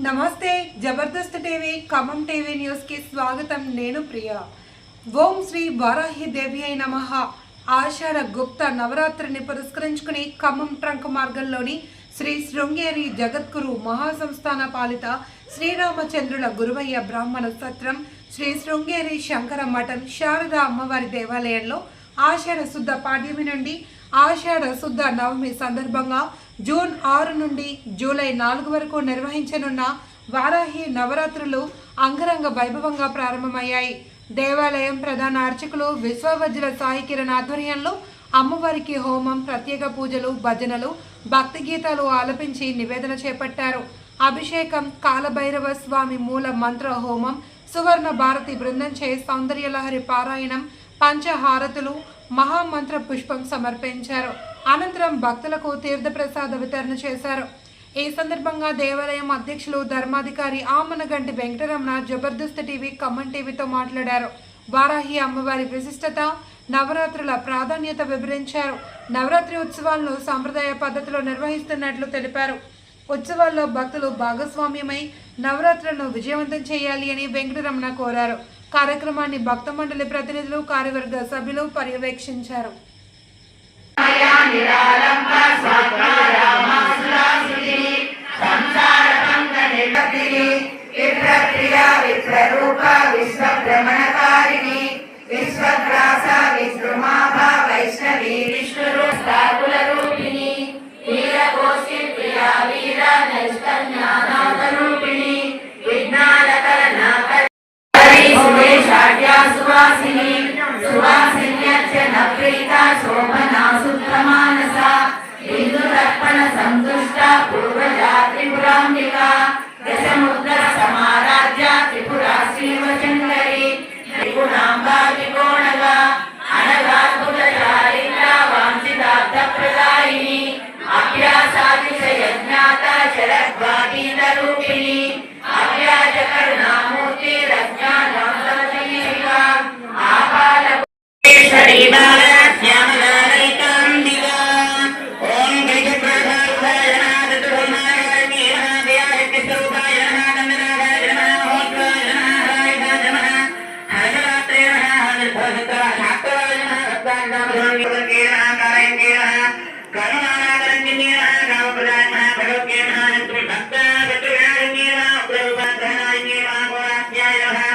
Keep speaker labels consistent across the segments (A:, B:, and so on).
A: నమస్తే Jabardasth TV Khammam TV న్యూస్కి స్వాగతం. నేను ప్రియ. ఓం శ్రీ వారాహి దేవి అయి నమ. ఆషాఢ గుప్త నవరాత్రిని పురస్కరించుకుని ఖమ్మం ట్రంక్ మార్గంలోని శ్రీ శృంగేరి జగద్గురు మహాసంస్థాన పాలిత శ్రీరామచంద్రుల గురువయ్య బ్రాహ్మణ సత్రం శ్రీ శృంగేరి శంకర మఠం శారద అమ్మవారి దేవాలయంలో ఆషాఢ శుద్ధ పాడ్యమి నుండి ఆషాఢ శుద్ధ నవమి సందర్భంగా జూన్ ఆరు నుండి జూలై నాలుగు వరకు నిర్వహించనున్న వారాహి నవరాత్రులు అంగరంగ వైభవంగా ప్రారంభమయ్యాయి. దేవాలయం ప్రధాన అర్చకులు విశ్వవజ్ర సాయి కిరణ్ ఆధ్వర్యంలో అమ్మవారికి హోమం ప్రత్యేక పూజలు భజనలు భక్తి గీతాలు ఆలపించి నివేదన చేపట్టారు. అభిషేకం కాలభైరవ స్వామి మూల మంత్ర హోమం సువర్ణ భారతి బృందంచే సౌందర్యలహరి పారాయణం పంచహారతులు మహామంత్ర పుష్పం సమర్పించారు. అనంతరం భక్తులకు తీర్థప్రసాద వితరణ చేశారు. ఈ సందర్భంగా దేవాలయం అధ్యక్షులు ధర్మాధికారి ఆమనగంటి వెంకటరమణ జబర్దస్త్ టీవీ ఖమ్మం టీవీతో మాట్లాడారు. వారాహి అమ్మవారి విశిష్టత నవరాత్రుల ప్రాధాన్యత వివరించారు. నవరాత్రి ఉత్సవాలను సాంప్రదాయ పద్ధతిలో నిర్వహిస్తున్నట్లు తెలిపారు. ఉత్సవాల్లో భక్తులు భాగస్వామ్యమై నవరాత్రులను విజయవంతం చేయాలి అని వెంకటరమణ కోరారు. కార్యక్రమాన్ని భక్త మండలి ప్రతినిధులు కార్యవర్గ సభ్యులు పర్యవేక్షించారు.
B: విప్రక్రియ విప్రరూప విశ్వభ్రమణకారిణి విశ్వగ్రాస విద్రుమాభ వైష్ణవి విష్ణురు స్థాకుల రూపిణి వీరకోశి ప్రియా వీర నైష్టన్యానాథ నమః హరిభక్త శాస్త్రాయ నమః రత్నాయ నమః కారయంగే నమః కరుణానాకరంగే నమః కామప్రదాయ నమః భగవద్గే నమః నంత్రి భక్త భక్తయాయంగే నమః ఉగ్రరూపాధ్యాయ నమః గోరాధ్యాయ నమః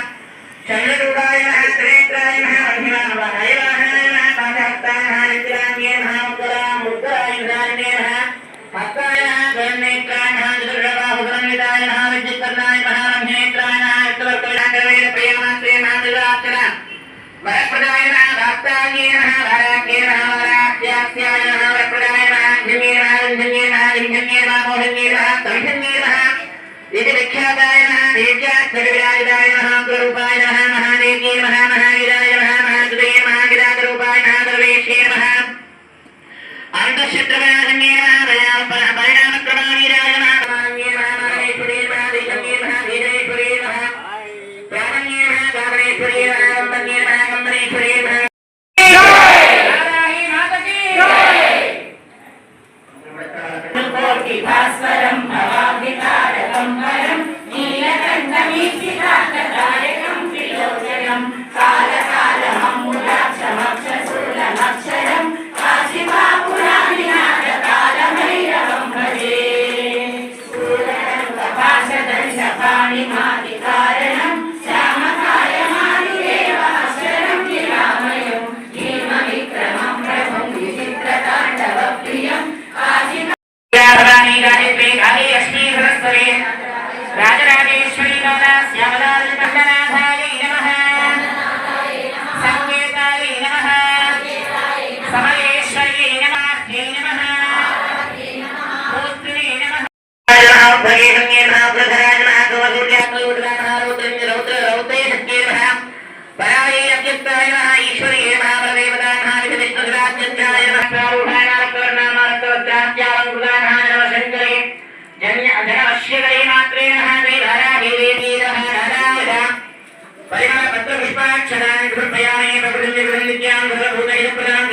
B: చంద్రరూపాయ నమః త్రేత్రాయ నమః అభిమానవాయ నమః పాదహస్తాయ నమః నిత్యాన్యే నమః ముద్రా ముద్రాయ నిదాన్యే నమః హస్తాయ నమః గణనేత్రాయ నమః చతుర్గబాహుధన్వితాయ నమః విద్యుత్కర్ణాయ నమః రంగనేత్రాయ నమః విత్తవర్కవిలాకరవేద ప్రియమాత్రే నామదార్చన వరప్రదాయ నమః భక్తాయ నమః వరాఖ్యే నమః వరాఖ్యాస్యాయ నమః వరప్రదాయ నమః ధన్యే నమః ధన్యే నమః Nadi, Nadi, Nadi. అక్షరాన్ని కృపయానే ప్రకృతి ప్రకృతి ప్రదాన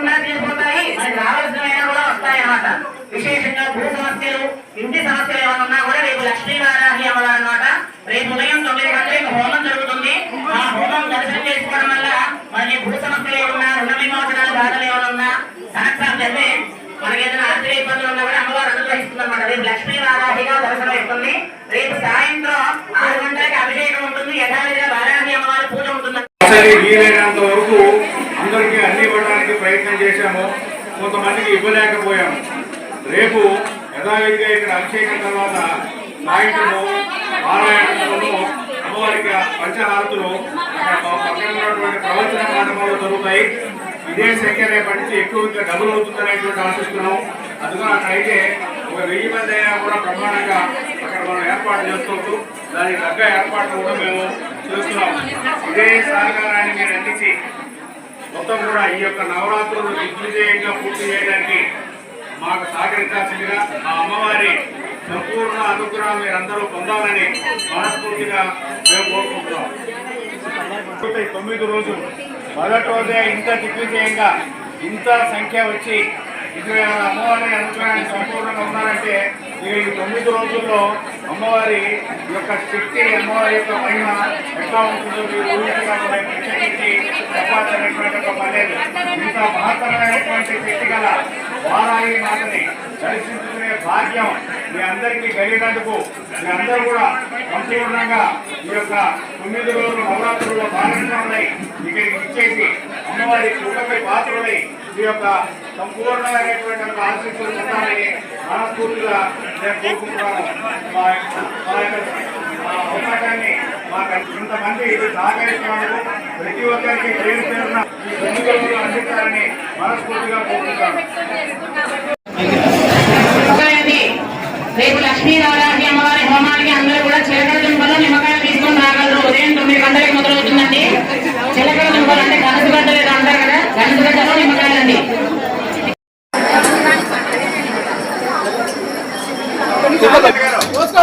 B: లేకుండా తీసుకుంటాయి మనకి రావాల్సినవైనా కూడా వస్తాయి వస్తాయన్నమాట. విశేషంగా భూ సమస్యలు ఇంటి సమస్యలు ఏమైనా ఉన్నా కూడా రేపు లక్ష్మీనారాయణి అవ్వాలి అనమాట రేపు ఉదయం తొమ్మిది గంటలకు హోమం జరుగుతుంది. ఆ హోమం దర్శనం చేసుకోవడం వల్ల మనకి భూ సమస్యలు ఏమన్నా రుణ విమోచనాలు బాధలు ఏమైనా ఉన్నా సంవత్సరాలు మనకి ఏదైనా ఆర్థిక ఇబ్బందులు ఉన్నా కూడా అమ్మవారు అనుగ్రహిస్తుంది అనమాట రేపు లక్ష్మీవారాహిగా దర్శనం ఇస్తుంది రేపు సాయంత్రం ఆరు గంటలకి అభిషేకం ఉంటుంది. యథావిధిగా
C: బాగా కొంతమందికి ఇవ్వలేకపోయాము రేపు యథావిధిగా ఇక్కడ అభిషేకం తర్వాత సాయంత్రము పారాయణము అమ్మవారికి పంచహారతులు అక్కడ ప్రవచన మండపంలో జరుగుతాయి. ఇదే సంఖ్య రేపటి నుంచి ఎక్కువ ఇంకా డబుల్ అవుతుందనేటువంటి ఆశిస్తున్నాం అందుకని అక్కడైతే ఒక వెయ్యి మంది అయినా కూడా ప్రమాణంగా అక్కడ మనం ఏర్పాటు చేసుకోవచ్చు. దానికి తగ్గ ఏర్పాట్లు కూడా మేము చేస్తున్నాం ఇదే సహకారాన్ని మీరు అందించి మొత్తం కూడా ఈ యొక్క నవరాత్రులు దిగ్విజయంగా పూర్తి చేయడానికి మాకు సహకరించాల్సిందిగా మా అమ్మవారి సంపూర్ణ అనుగ్రహం మీరందరూ పొందాలని మనస్ఫూర్తిగా మేము కోరుకుంటున్నాం. తొమ్మిది రోజులు. మొదటి రోజే ఇంత దిగ్విజయంగా ఇంత సంఖ్య వచ్చి ఇది అమ్మవారి అనుగ్రహాన్ని సంపూర్ణంగా ఉన్నారంటే ఈ తొమ్మిది రోజుల్లో అమ్మవారి యొక్క శక్తి అమ్మవారి యొక్క మహిమ ఎట్లా ఉంటుందో మీరు ఊహించగా ప్రత్యేకించి చెప్పాల్సినటువంటి ఒక పర్లేదు లేదు. ఇంత మహత్తరమైనటువంటి శక్తి గల వారాయి మాటని దర్శించుకునే భాగ్యం మీ అందరికీ కలిగినందుకు మీ అందరూ కూడా సంపూర్ణంగా ఈ యొక్క తొమ్మిది రోజులు నవరాత్రుల్లో ఉన్నాయి. ఇక్కడికి ఇచ్చేసి అమ్మవారి కుటుంబ పాత్రలై ఈ యొక్క సంపూర్ణమైనటువంటి ఒక ఆశీస్సులు పొందాలని మనస్ఫూర్తిగా నేను కోరుకుంటున్నాను. మా యొక్క- మా యొక్క ఆ అవకాశాన్ని మాకు ఇంతమంది సహకరించినందుకు ప్రతి ఒక్కరికి పేరు పేరున ఈ తొమ్మిది రోజులు అందించాలని మనస్ఫూర్తిగా కోరుకుంటాను
B: ఒక్క